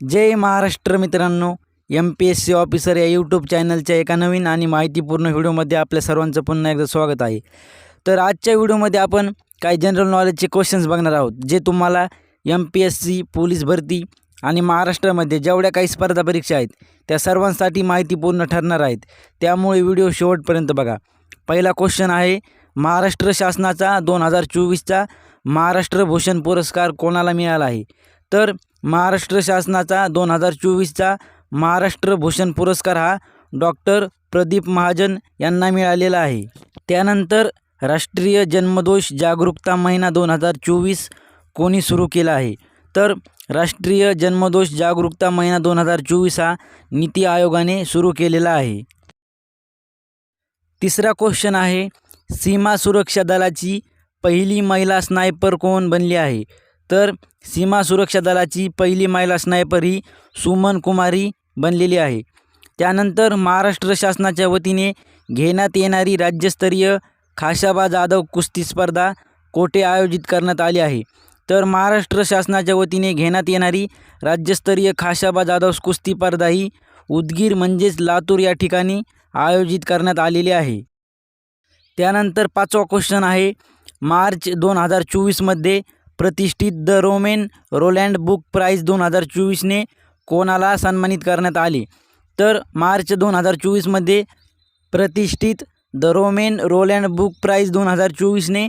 जय महाराष्ट्र मित्रांनो M P S C officer या YouTube चॅनलच्या एका नवीन आणि माहितीपूर्ण व्हिडिओमध्ये आपल्या सर्वांचं पुन्हा एकदा स्वागत आहे. तर आजच्या व्हिडिओमध्ये आपण काही जनरल नॉलेजचे क्वेश्चन्स बघणार आहोत जे तुम्हाला M P S C police भरती आणि महाराष्ट्रामध्ये जेवढ्या काही स्पर्धा परीक्षा आहेत त्या सर्वांसाठी माहितीपूर्ण ठरणार आहेत. त्यामुळे व्हिडिओ शेवटपर्यंत बघा. पहिला क्वेश्चन आहे महाराष्ट्र शासनाचा दोन हजार चोवीसचा महाराष्ट्र भूषण पुरस्कार कोणाला मिळाला आहे? तर महाराष्ट्र शासनाचा दोन हजार चोवीसचा महाराष्ट्र भूषण पुरस्कार हा डॉक्टर प्रदीप महाजन यांना मिळालेला आहे. त्यानंतर राष्ट्रीय जन्मदोष जागरूकता महिना दोन हजार चोवीस कोणी सुरू केला आहे? तर राष्ट्रीय जन्मदोष जागरूकता महिना दोन हजार चोवीस हा नीती आयोगाने सुरू केलेला आहे. तिसरा क्वेश्चन आहे सीमा सुरक्षा दलाची पहिली महिला स्नायपर कोण बनली आहे? तर सीमा सुरक्षा दलाची पहिली महिला स्नायपर ही सुमन कुमारी बनलेली आहे. त्यानंतर महाराष्ट्र शासनाच्या वतीने घेण्यात येणारी राज्यस्तरीय खाशाबा जाधव कुस्ती स्पर्धा कोठे आयोजित करण्यात आली आहे? तर महाराष्ट्र शासनाच्या वतीने घेण्यात येणारी राज्यस्तरीय खाशाबा जाधव कुस्ती स्पर्धा ही उदगीर म्हणजेच लातूर या ठिकाणी आयोजित करण्यात आलेली आहे. त्यानंतर पाचवा क्वेश्चन आहे मार्च दोन हजार चोवीसमध्ये प्रतिष्ठित the Romain Rolland book prize दोन हजार चोवीसने कोणाला सन्मानित करण्यात आले? तर मार्च दोन हजार चोवीसमध्ये प्रतिष्ठित the Romain Rolland book prize दोन हजार चोवीसने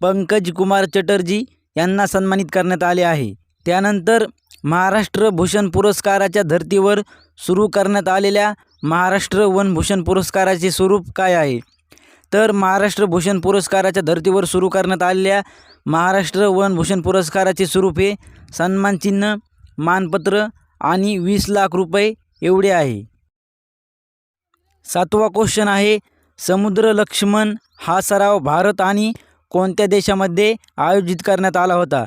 पंकज कुमार चटर्जी यांना सन्मानित करण्यात आले आहे. त्यानंतर महाराष्ट्र भूषण पुरस्काराच्या धर्तीवर सुरू करण्यात आलेल्या महाराष्ट्र वनभूषण पुरस्काराचे स्वरूप काय आहे? तर महाराष्ट्र भूषण पुरस्काराच्या धर्तीवर सुरू करण्यात आलेल्या महाराष्ट्र वनभूषण पुरस्काराचे स्वरूप हे सन्मानचिन्ह मानपत्र आणि वीस लाख रुपये एवढे आहे. सातवा क्वेश्चन आहे समुद्र लक्ष्मण हा सराव भारत आणि कोणत्या देशामध्ये आयोजित करण्यात आला होता?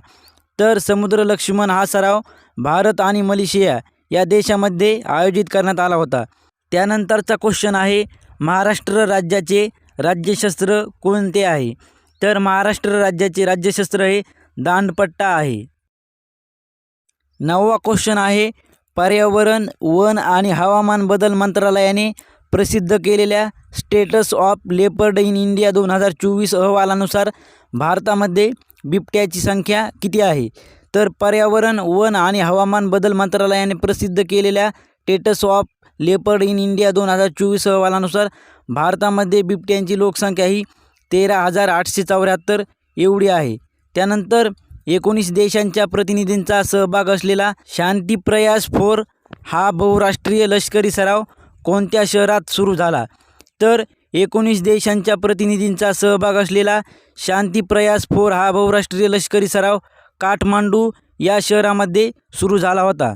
तर समुद्र लक्ष्मण हा सराव भारत आणि मलेशिया या देशामध्ये आयोजित करण्यात आला होता. त्यानंतरचा क्वेश्चन आहे महाराष्ट्र राज्याचे राज्यशस्त्र कोणते आहे? तर महाराष्ट्र राज्याचे राज्यशस्त्र हे दांडपट्टा आहे. नववा क्वेश्चन आहे पर्यावरण वन आणि हवामान बदल मंत्रालयाने प्रसिद्ध केलेल्या status of leopard in India दोन हजार चोवीस अहवालानुसार भारतामध्ये बिबट्याची संख्या किती आहे? तर पर्यावरण वन आणि हवामान बदल मंत्रालयाने प्रसिद्ध केलेल्या status of leopard in India दोन हजार चोवीस अहवालानुसार भारतामध्ये बिबट्यांची लोकसंख्या ही तेरा हजार आठशे चौऱ्याहत्तर एवढी आहे. त्यानंतर एकोणीस देशांच्या प्रतिनिधींचा सहभाग असलेला शांती प्रयास फोर हा बहुराष्ट्रीय लष्करी सराव कोणत्या शहरात सुरू झाला? तर एकोणीस देशांच्या प्रतिनिधींचा सहभाग असलेला शांती प्रयास फोर हा बहुराष्ट्रीय लष्करी सराव काठमांडू या शहरामध्ये सुरू झाला होता.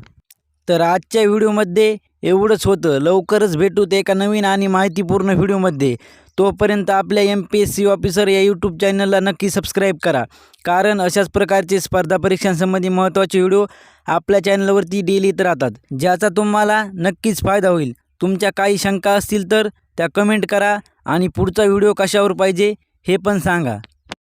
तर आजच्या व्हिडिओमध्ये एवढंच होतं. लवकरच भेटूत एका नवीन आणि माहितीपूर्ण व्हिडिओमध्ये. तोपर्यंत आपल्या M P S C officer या यूट्यूब चॅनलला नक्की सबस्क्राईब करा. कारण अशाच प्रकारचे स्पर्धा परीक्षांसंबंधी महत्त्वाचे व्हिडिओ आपल्या चॅनलवरती डेली येत राहतात. ज्याचा तुम्हाला नक्कीच फायदा होईल. तुमच्या काही शंका असतील तर त्या कमेंट करा आणि पुढचा व्हिडिओ कशावर पाहिजे हे पण सांगा.